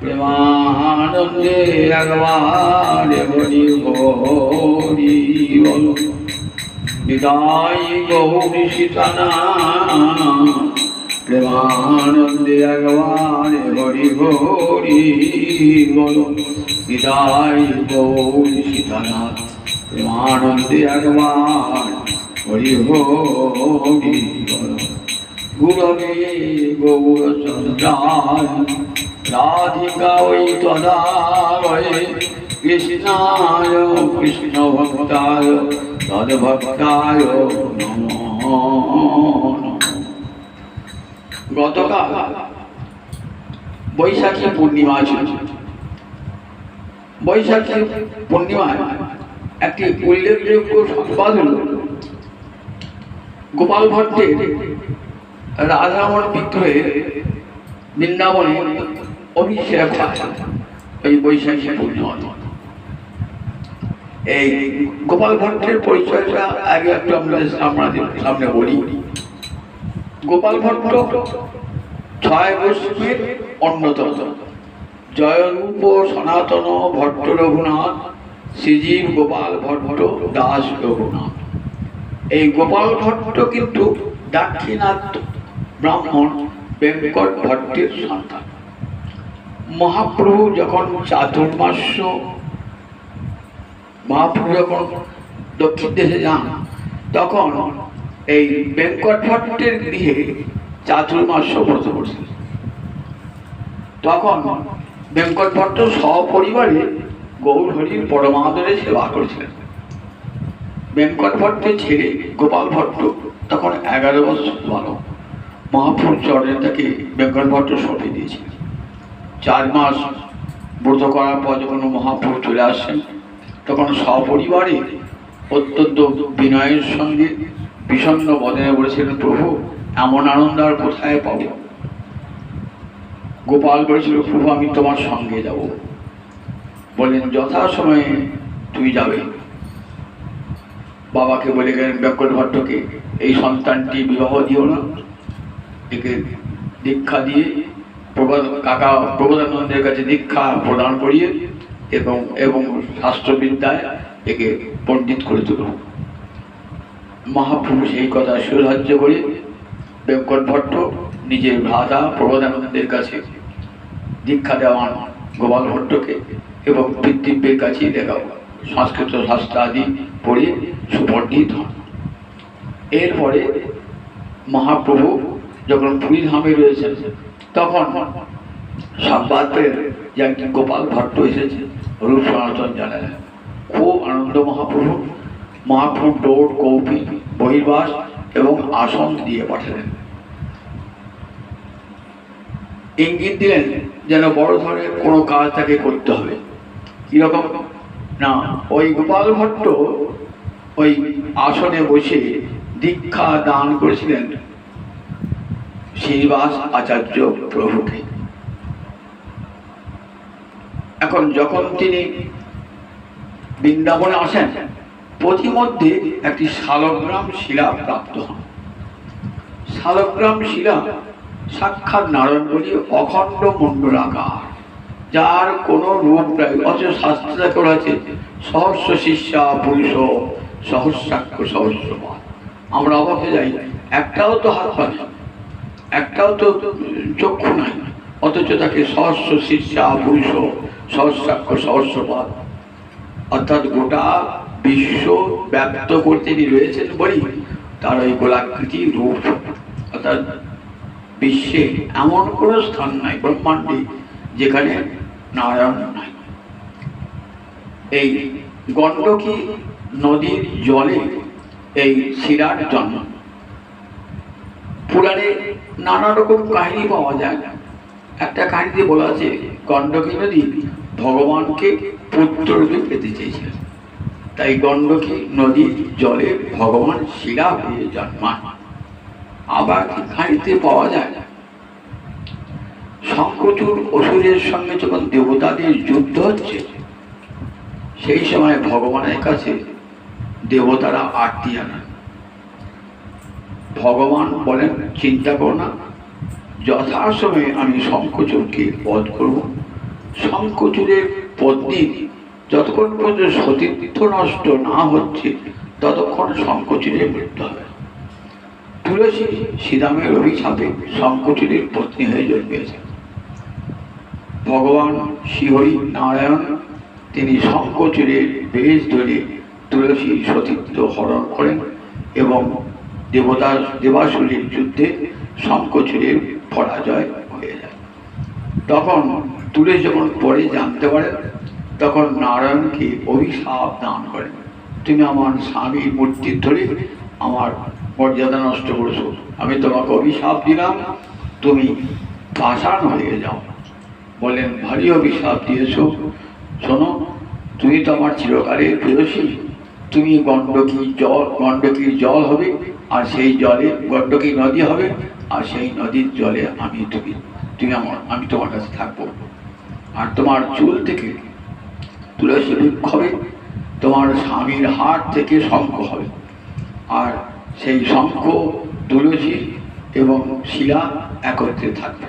প্রেমানন্দে একবার হরি হরি বল বিদায় গৌরী সীতানাথ প্রেমানন্দে একবার হরি হরি বল বিদায় গৌরী সীতানাথ প্রেমানন্দে একবার হরি হরি বল গুরবে গৌরচন্দ্রায় রাধিকা ওই তদায় কৃষ্ণায় কৃষ্ণ ভক্তায় তদ্ভক্তায় নমো গতকাল বৈশাখী পূর্ণিমা ছিল বৈশাখী পূর্ণিমায় একটি উল্লেখযোগ্য সংবাদ গোপাল ভট্টের রাধারমণ বিগ্রহে বৃন্দাবনে অভিষেক এই বৈশাখী পূর্ণিমা এই গোপাল ভট্টের পরিচয়টা আগে একটু আপনাদের আপনাদের সামনে বলি। গোপাল ভট্ট ছয় গোষ্ঠীর অন্যতম। জয়রূপ, সনাতন, ভট্ট রঘুনাথ, শ্রীজীব গোপাল ভট্ট, দাস রঘুনাথ। এই গোপাল ভট্ট কিন্তু দাক্ষিণাত্য ব্রাহ্মণ বেঙ্কট ভট্টের সন্তান। মহাপ্রভু যখন চাতুর্মাস্য, মহাপ্রভু যখন দক্ষিণ দেশে যান, তখন এই বেঙ্কট ভট্টের গৃহে চাতুর্মাস্য ব্রত করছিলেন তখন বেঙ্কট ভট্ট সপরিবারে গৌর হরির পরমাদরে সেবা করেছিলেন। বেঙ্কট ভট্টের ছেলে গোপাল ভট্ট তখন এগারো বছর বালক মহাপুর চরণে তাকে ভট্ট সঁপে দিয়েছিলেন চার মাস ব্রত করার পর যখন মহাপুর চলে আসেন, তখন সপরিবারে অত্যন্ত বিনয়ের সঙ্গে বিষণ্ণ বদনে বলেছিলেন, প্রভু, এমন আনন্দ আর কোথায় পাব? গোপাল বলেছিল, প্রভু, আমি তোমার সঙ্গে যাব। বললেন, যথাসময়ে তুই যাবে। বাবাকে বলে গেলেন বেঙ্কট ভট্টকে এই সন্তানটি বিবাহ দিও না। একে দীক্ষা দিয়ে কাকা প্রবোধানন্দের কাছে দীক্ষা প্রদান করিয়ে এবং এবং শাস্ত্রবিদ্যায় একে পণ্ডিত করে তুল। মহাপুরুষ এই কথা সুধার্য করে বেঙ্কট ভট্ট নিজের ভ্রাতা প্রবোধানন্দের কাছে দীক্ষা দেওয়ান গোপাল ভট্টকে এবং পিতৃব্যের কাছে লেখাও সংস্কৃত শাস্ত্র আদি পড়ে সুপণ্ডিত হন। এরপরে মহাপ্রভু যখন পুরী ধামে রয়েছেন, তখন পেয়ে যে একজন গোপাল ভট্ট এসেছে রূপ সনাতন জানালেন খুব আনন্দ মহাপ্রভু মহাপ্রভু ডোর কৌপি, বহির্বাস এবং আসন দিয়ে পাঠালেন। ইঙ্গিত দিলেন যেন বড় ধরনের কোনো কাজ তাকে করতে হবে। কীরকম? না, ওই গোপাল ভট্ট ওই আসনে বসে দীক্ষা দান করেছিলেন। শ্রীনিবাস আচার্য প্রভুকে। এখন যখন তিনি বৃন্দাবনে আসেন প্রতিমধ্যে একটি শালগ্রাম শিলা প্রাপ্ত হন। শালগ্রাম শিলা সাক্ষাৎ নারায়ণ বলি অখণ্ড মণ্ডলাকার যার কোনো রূপ নাই অথচ শাস্ত্রে করা আছে সহস্র শিষ্যা পুরুষ সহস্রাক্ষ সহস্রপাত আমরা অবাকে যাই একটাও তো হাত পা নেই, একটাও তো চক্ষু নাই। অথচ তাকে সহস্র শিষ্যা, পুরুষ, সহস্রাক্ষ সহস্রপাত অর্থাৎ গোটা বিশ্ব ব্যক্ত করতে তিনি রয়েছেন বলি তার ওই গোলাকৃতি রূপ। অর্থাৎ বিশ্বে এমন কোনো স্থান নাই, ব্রহ্মাণ্ডে, যেখানে নারায়ণ নাই। এই গণ্ডকী নদীর জলে এই শিরার জন্ম। পুরাণে নানা রকম কাহিনী পাওয়া যায়। একটা কাহিনীতে বলা আছে, গণ্ডকী নদী ভগবানকে পুত্ররূপে পেতে চেয়েছিলেন, তাই গণ্ডকী নদীর জলে ভগবান শিলা হয়ে জন্মান। আবার খানিতে পাওয়া যায়? শঙ্কচুর অসুরের সঙ্গে যখন দেবতাদের যুদ্ধ হচ্ছে, সেই সময় ভগবানের কাছে দেবতারা আরতি আনান। ভগবান বলেন, চিন্তা করো না। যথাসময়ে আমি শঙ্কচুরকে বধ করব। শঙ্কচুরের পত্নী যতক্ষণ পর্যন্ত সতীর্থ নষ্ট না হচ্ছে, ততক্ষণ শঙ্কচুরের মৃত্যু হবে। তুলসী শ্রীরামের অভিশাপে শঙ্কচুরের পত্নী হয়ে জন্মেছে ভগবান শ্রীহরি নারায়ণ, তিনি শঙ্কচুরের বেশ ধরে তুলসী সতীর্থ হরণ করেন এবং দেবতা দেবাসুরের যুদ্ধে শঙ্কচুরের পরাজয় হয়ে যায়। তখন তুলে যখন পরে জানতে পারেন তখন নারায়ণকে অভিশাপ দান করেন তুমি আমার স্বামীর মূর্তি ধরে আমার মর্যাদা নষ্ট করেছ। আমি তোমাকে অভিশাপ দিলাম। তুমি পাষাণ হয়ে যাও। বলেন, ভারী অভিশাপ দিয়েছ। শোনো, তুমি তো আমার চিরকালের প্রেয়সী। তুমি গণ্ডকী জল, গণ্ডকীর জল হবে, আর সেই জলে গণ্ডকী নদী হবে, আর সেই নদীর জলে আমি তুমি তুমি আমার, আমি তোমার কাছে থাকব। আর তোমার চুল থেকে তুলসী বৃক্ষ হবে, তোমার স্বামীর হাত থেকে শঙ্খ হবে। আর সেই শঙ্খ, তুলসী এবং শিলা একত্রে থাকবে।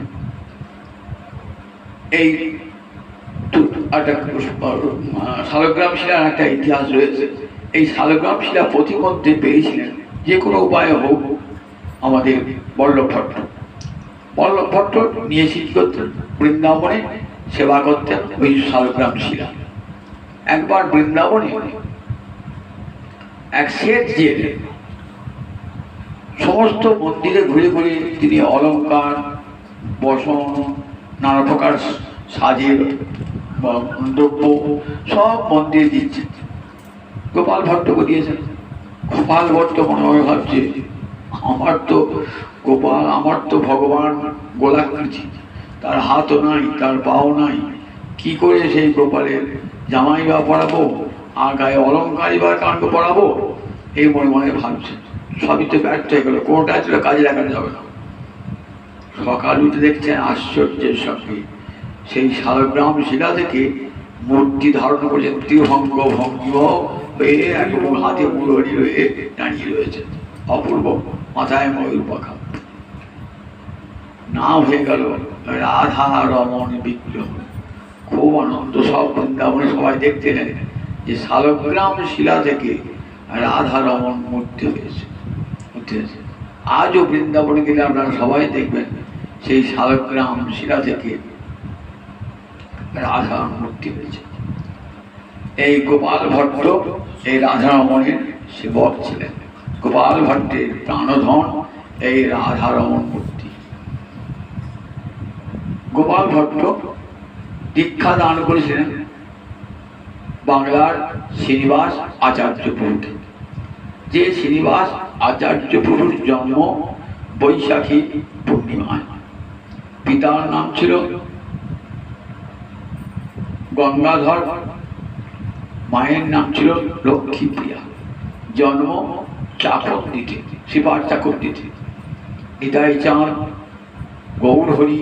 এই একটা শালগ্রাম শিলার একটা ইতিহাস রয়েছে। এই শালগ্রাম শিলা প্রতিমধ্যে পেয়েছিলেন যে কোনো উপায়ে হোক আমাদের বল্লভ ভট্ট। বল্লভ ভট্ট নিয়ে কি করতেন বৃন্দাবনে সেবা করতেন ওই শালগ্রাম শিলা। একবার বৃন্দাবনে এক শেঠ যে সমস্ত মন্দিরে ঘুরে ঘুরে তিনি অলংকার, বসন, নানা প্রকার সাজের দ্রব্য সব মন্দিরে দিচ্ছে গোপাল ভট্টকে দিয়েছেন। গোপাল ভট্ট মনে হয় ভাবছে, আমার তো গোপাল, আমার তো ভগবান গোলাকৃতি। তার হাতও নাই, তার পাও নাই। কি করে সেই গোপালের জামাই বা পড়াবো? আর গায়ে অলঙ্কারই বা কাণ্ড পড়াবো? এই মনে মনে ভাবছে। সবই তো ব্যর্থ হয়ে গেলো। কোনোটা ছিল কাজে লাগানো যাবে না। সকাল উঠে দেখছেন আশ্চর্যের সঙ্গে। সেই শালগ্রাম শিলা থেকে মূর্তি ধারণ করেছেন ত্রিভঙ্গ ভঙ্গ হয়ে হাতে মুড়ি হয়ে দাঁড়িয়ে রয়েছে। অপূর্ব, মাথায় ময়ূর পাখা। নাম হয়ে গেল রাধা রমন বিগ্রহ। খুব আনন্দ, সব বৃন্দাবনে সবাই দেখতে এলেন যে শালগ্রাম শিলা থেকে রাধা রমন মূর্তি হয়েছে। হয়েছে। আজও বৃন্দাবনে গেলে আপনারা সবাই দেখবেন সেই শালগ্রাম শিলা থেকে রাধা মূর্তি হয়েছে। এই গোপাল ভট্ট, এই রাধা রমণের সেবক ছিলেন। গোপাল ভট্টের প্রাণধন এই রাধা রমণ মূর্তি। গোপাল ভট্ট দীক্ষা দান করেছিলেন বাংলার শ্রীনিবাস আচার্য প্রভুকে যে শ্রীনিবাস আচার্য প্রভুর জন্ম বৈশাখী পূর্ণিমায়। পিতার নাম ছিল গঙ্গাধর, মায়ের নাম ছিল লক্ষ্মীপ্রিয়া। জন্ম চাকর দিতে শিবার চাকর দিতে নিতাই চাঁদ গৌর হরি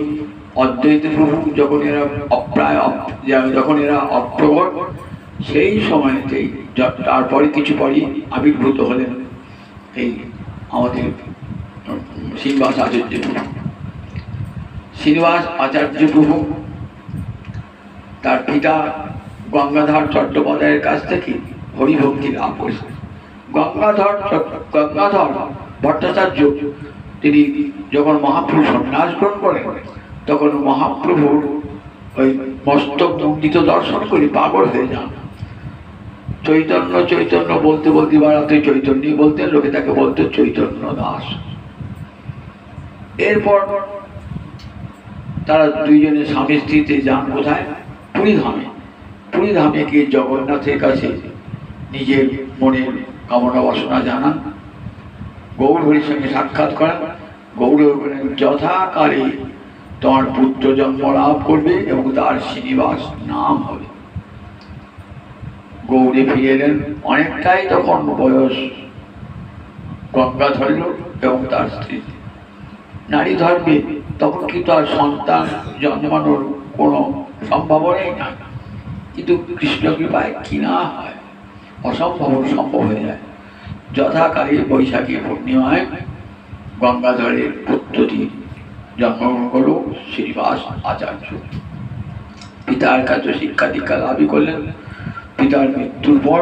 অদ্বৈত প্রভু যখন এরা অপ্রায় যখন এরা অপ্রগট, সেই সময়তেই তারপরে কিছু পরই আবির্ভূত হলেন এই আমাদের শ্রীনিবাস আচার্য প্রভু। শ্রীনিবাস আচার্য প্রভু তার পিতা গঙ্গাধর চট্টোপাধ্যায়ের কাছ থেকে হরিভক্তি লাভ করেছেন। গঙ্গাধর গঙ্গাধর ভট্টাচার্য, তিনি যখন মহাপ্রভু সন্ন্যাস গ্রহণ করেন, তখন মহাপ্রভুর ওই মস্তক মন্ডিত দর্শন করে পাগল হয়ে যান। চৈতন্য চৈতন্য বলতে বলতে বাড়াতে চৈতন্যই বলতেন লোকে তাকে বলতে চৈতন্য দাস। এরপর তারা দুইজনে স্বামী স্ত্রীতে যান কোথায় পুরী ধামে পুরী ধামে গিয়ে জগন্নাথের কাছে নিজের মনের কামনা বাসনা জানান। গৌর হরির সঙ্গে সাক্ষাৎ করেন। গৌর যথাকালে তোমার পুত্র জন্ম লাভ করবে এবং তার শ্রীনিবাস নাম হবে। গৌরে ফিরে এলেন। অনেকটাই তখন বয়স গঙ্গা ধরল এবং তার স্ত্রী নারী ধর্মে তখন কিন্তু আর সন্তান জন্মানোর কোনো সম্ভাবনাই না। কিন্তু কৃষ্ণ কৃপায় কি না হয়? অসম্ভব সম্ভব হয়ে যায়। যথাকালে বৈশাখী পূর্ণিমায় গঙ্গাধরের পুত্রটি জন্মগ্রহণ করল শ্রীবাস আচার্য। পিতার কাছে শিক্ষা দীক্ষা লাভই করলেন। পিতার মৃত্যুর পর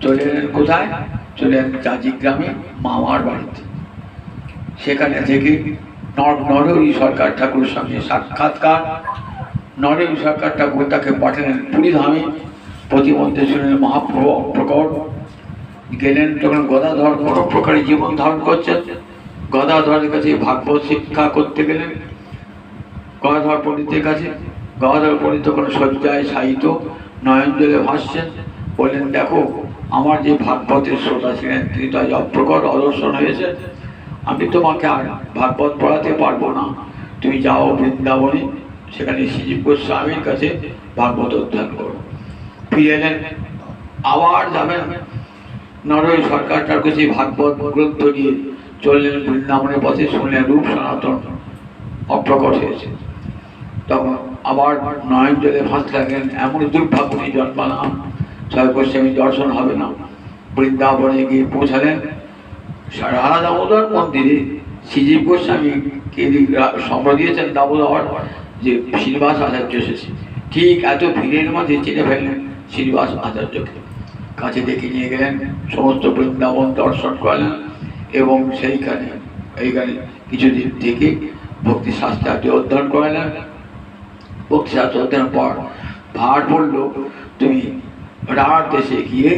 চলে এলেন কোথায়? চলে এলেন জাজি গ্রামে মামার বাড়িতে। সেখানে থেকে নর নরহরি সরকার ঠাকুরের সঙ্গে সাক্ষাৎকার নরহরি সরকার ঠাকুর তাকে পাঠালেন। পুরীধামে প্রতিমধ্যে শুনলেন মহাপ্রভু প্রকট। গেলেন তখন গদাধর কোনো প্রকারে জীবন ধারণ করছেন। গদাধরের কাছে ভাগবত শিক্ষা করতে গেলেন। গদাধর পণ্ডিতের কাছে। গদাধর পণ্ডিত তখন শয্যায় সাহিত্য নয়ন জলে ভাসছেন। বললেন, দেখো, আমার যে ভাগবতের শ্রোতা ছিলেন, তিনি তো অপ্রকট অদর্শন হয়েছে আমি তোমাকে আর ভাগবত পড়াতে পারব না। তুমি যাও বৃন্দাবনে সেখানে শ্রীজীব গোস্বামীর কাছে ভাগবত অধ্যয়ন করো। ফিরে এলেন আবার যাবেন। নরই সরকার তার কাছে ভাগবত গ্রন্থ নিয়ে চললেন, বৃন্দাবনের পথে শুনলেন রূপ সনাতন অপ্রকট হয়েছে। তখন আবার নয়ন জলে ভাসতে লাগলেন, এমন দুর্ভাগ্যী জন্মালাম। ছয় গোস্বামী দর্শন হবে না। বৃন্দাবনে গিয়ে পৌঁছালেন রাধা দামোদর মন্দিরে। শ্রীজীব গোস্বামীকে সম্র দিয়েছেন দামোদর। যে শ্রীনিবাস আচার্য এসেছে। ঠিক এত ভিড়ের মধ্যে চিনে ফেললেন শ্রীনিবাস আচার্যকে। কাছে ডেকে নিয়ে গেলেন, সমস্ত বৃন্দাবন দর্শন করালেন এবং সেইখানে, এইখানে কিছুদিন থেকে ভক্তি শাস্ত্রার্থে অধ্যয়ন করালেন। ভক্তি শাস্ত্র অধ্যয়নের পর ভার পড়ল, তুমি রাঢ় দেশে গিয়ে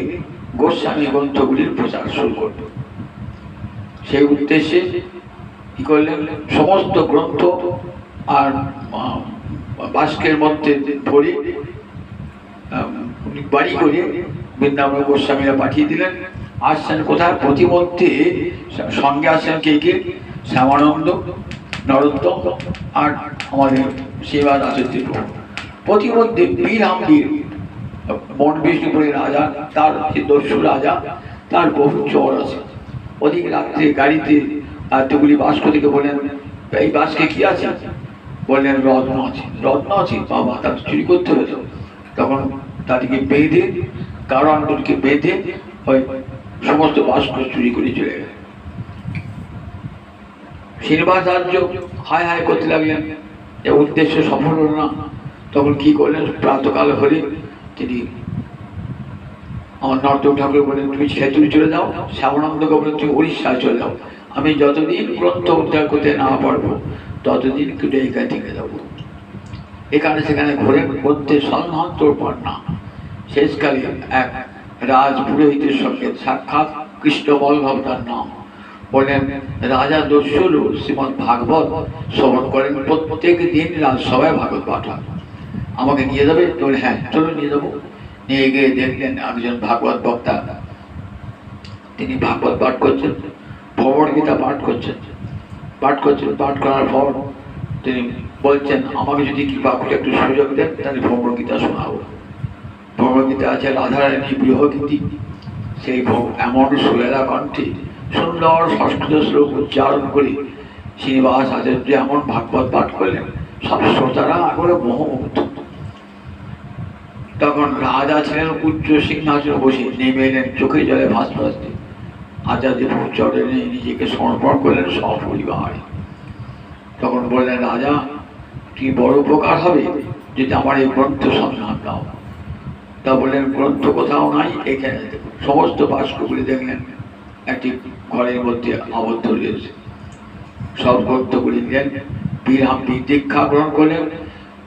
গোস্বামী গ্রন্থগুলির প্রচার শুরু করবে সেই উদ্দেশ্যে কি করলেন? সমস্ত গ্রন্থ আর বাস্কের মধ্যে উনি বাড়ি করে বৃন্দাবন গোস্বামীরা পাঠিয়ে দিলেন। আসছেন কোথায়? প্রতিমধ্যে সঙ্গে আসছেন কে কে? শ্যামানন্দ, নরোত্তম আর আমাদের সেবার আচার্য প্রতিমধ্যে বীর হামবীর মন বিষ্ণুপুরের রাজা, তার দস্যু রাজা, তার বহু চর আছে। অধিক রাত্রে গাড়িতে এতগুলি বাস্ক থেকে বললেন এই বাস্কে কি আছে? বললেন, রত্ন আছে রত্ন আছে, বাবা তার চুরি করতে হতো। তখন তাদেরকে বেঁধে কারণকে বেঁধে ওই সমস্ত বাস্ক চুরি করে চলে গেলেন। শ্রীনিবাসাচার্য হায় হায় করতে লাগলেন। যে উদ্দেশ্য সফল হলো না। তখন কি করলেন? প্রাতকাল হলে তিনি আমার নর্তক ঠাকুর বলেন তুমি ছেতুরি চলে যাও শ্যামানন্দকে বলেন তুমি উড়িষ্যায় চলে যাও। আমি যতদিন গ্রন্থ উদ্ধার করতে না পারব ততদিন এখানে থেকে। যাব এখানে সেখানে ঘুরে গ্রন্থের সন্ধান তোর পার না। শেষকালে এক রাজ পুরোহিতের সঙ্গে সাক্ষাৎ কৃষ্ণ বল্লভ তার নাম। বলেন, রাজা দস্যুলু শ্রীমদ ভাগবত শ্রবণ করেন, প্রত্যেক দিন রাজসভায় ভাগবত পাঠান। আমাকে নিয়ে যাবে? তোর হ্যাঁ চলো নিয়ে যাব। নিয়ে গিয়ে দেখলেন একজন ভাগবত বক্তা। তিনি ভাগবত পাঠ করছেন ভগবত গীতা পাঠ করছেন। পাঠ করছেন পাঠ করার পর তিনি বলছেন, আমাকে যদি কৃপা করে একটু সুযোগ দেন, তাহলে ভগবত গীতা শোনাবো। ভগবত গীতা আছে রাধারানী গৃহগীতি সেই এমন সুলেলা কণ্ঠে সুন্দর সংস্কৃত শ্লোক উচ্চারণ করে শ্রীনিবাস আচার্য এমন ভাগবত পাঠ করলেন, সব শ্রোতারা আগরে মোহমুগ্ধ। তখন রাজা ছিলেন উচ্চ সিংহাসনে বসে, নেমে এলেন চোখে জলে ভাস ভাসতে। প্রভু চরণে নিজেকে সমর্পণ করলেন সপরিবার। তখন বললেন, রাজা, কি বড় উপকার হবে যদি আমার এই গ্রন্থ সন্ধান দাও? তা বললেন, গ্রন্থ কোথাও নাই, এখানে সমস্ত বাস্কগুলি দেখলেন, একটি ঘরের মধ্যে আবদ্ধ রয়েছে। সব গ্রন্থগুলি দিলেন বীর হাম্পি দীক্ষা গ্রহণ করলেন,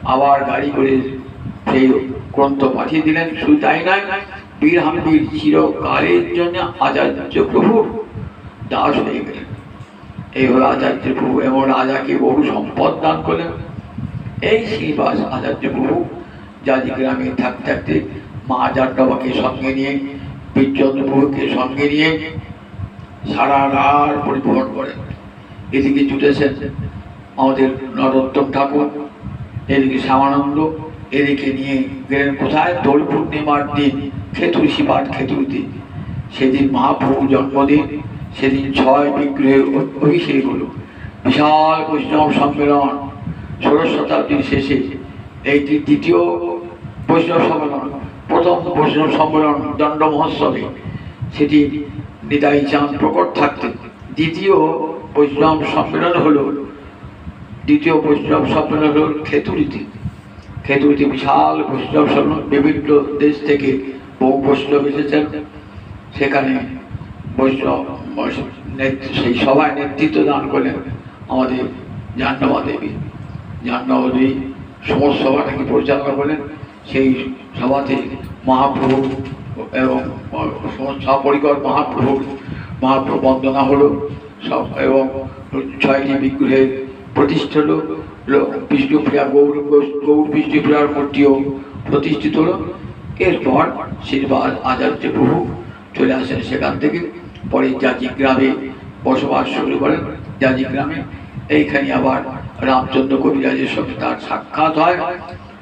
আবার গাড়ি করে সেই গ্রন্থ পাঠিয়ে দিলেন, শুধু তাই নয় বীর হাম্পির চিরকালের জন্য আচার্য প্রভু দাস হয়ে গেলেন এইভাবে আচার্য প্রভু এবং রাজাকে বহু সম্পদ দান করলেন এই শ্রীবাস আচার্য প্রভু জাজি গ্রামে থাকতে থাকতে মা জাড্ডবাকে সঙ্গে নিয়ে বীরচন্দ্র প্রভুকে সঙ্গে নিয়ে সারা রাত পরিবহন করেন এদিকে জুটেছেন আমাদের নরোত্তম ঠাকুর এদিকে শ্যামানন্দ এদিকে নিয়ে গেলেন কোথায়? দোল পূর্ণিমার দিন, খেতুর শিবাট খেতুরিতে সেদিন মহাপ্রভু জন্মদিন, সেদিন ছয় বিগ্রহের অ- অভিষেক হলো। বিশাল বৈষ্ণব সম্মেলন, ষোড়শ শতাব্দীর শেষে। এইটি দ্বিতীয় বৈষ্ণব সম্মেলন, প্রথম বৈষ্ণব সম্মেলন দণ্ড মহোৎসবে। সেটি নিতাই চাঁদ প্রকট থাকতেন দ্বিতীয় বৈষ্ণব সম্মেলন হলো, দ্বিতীয় বৈষ্ণব সম্মেলন হল খেতুরিতে খেতুরিতে বিশাল বৈষ্ণব বিভিন্ন দেশ থেকে বহু বৈষ্ণব এসেছেন। সেখানে বৈষ্ণব সেই সভায় নেতৃত্ব দান করলেন আমাদের জাহ্নবা দেবী। জাহ্নবা দেবী সমস্ত সভাটাকে পরিচালনা করলেন। সেই সভাতে মহাপ্রভু এবং সমস্ত পরিকর মহাপ্রভু মহাপ্রভু বন্দনা হলো। সব এবং ছয়টি বিগ্রহের প্রতিষ্ঠা হলো। বিষ্ণুপ্রিয়া গৌর গৌর বিষ্ণুপ্রিয়ার মূর্তিও প্রতিষ্ঠিত হলো। এরপর শ্রীবাস আচার্য প্রভু চলে আসেন সেখান থেকে। পরে জাজি গ্রামে বসবাস শুরু করেন। জাজি গ্রামে এইখানে আবার রামচন্দ্র কবিরাজের সঙ্গে তার সাক্ষাৎ হয়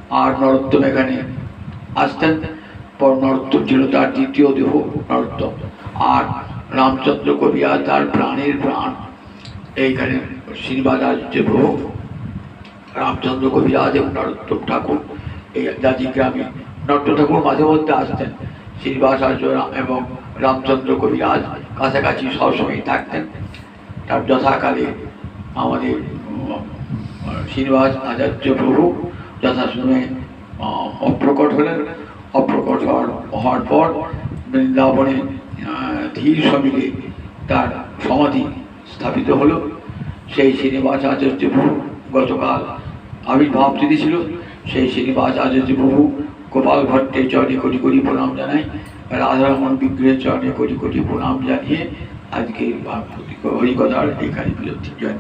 আর নরোত্তম এখানে আসতেন। পর নরোত্তম ছিল তার দ্বিতীয় দেহ, নরোত্তম। আর রামচন্দ্র কবিরাজ তার প্রাণের প্রাণ। এইখানে শ্রীবাস আচার্য প্রভু রামচন্দ্র কবিরাজ এবং নরোত্তম ঠাকুর, এই জাতি গ্রামে নট্ট ঠাকুর মাঝে মধ্যে আসতেন। রা- এবং রামচন্দ্র কবিরাজ কাছাকাছি সবসময় থাকতেন। তার যথাকালে আমাদের শ্রীনিবাস আচার্য প্রভু যথাসময়ে অপ্রকট হলেন। অপ্রকট হওয়ার হওয়ার পর বৃন্দাবনে ধীর সমিলে তার সমাধি স্থাপিত হলো। সেই শ্রীনিবাস আচার্য প্রভু গতকাল আবির্ভাব তিথি ছিল, সেই শ্রীনিবাস আচার্য প্রভু গোপাল ভট্টের চরণে কোটি কোটি প্রণাম জানাই, রাধারমন বিগ্রহের চরণে কোটি কোটি প্রণাম জানিয়ে আজকে হরিকথার এখানে বিরতি জয়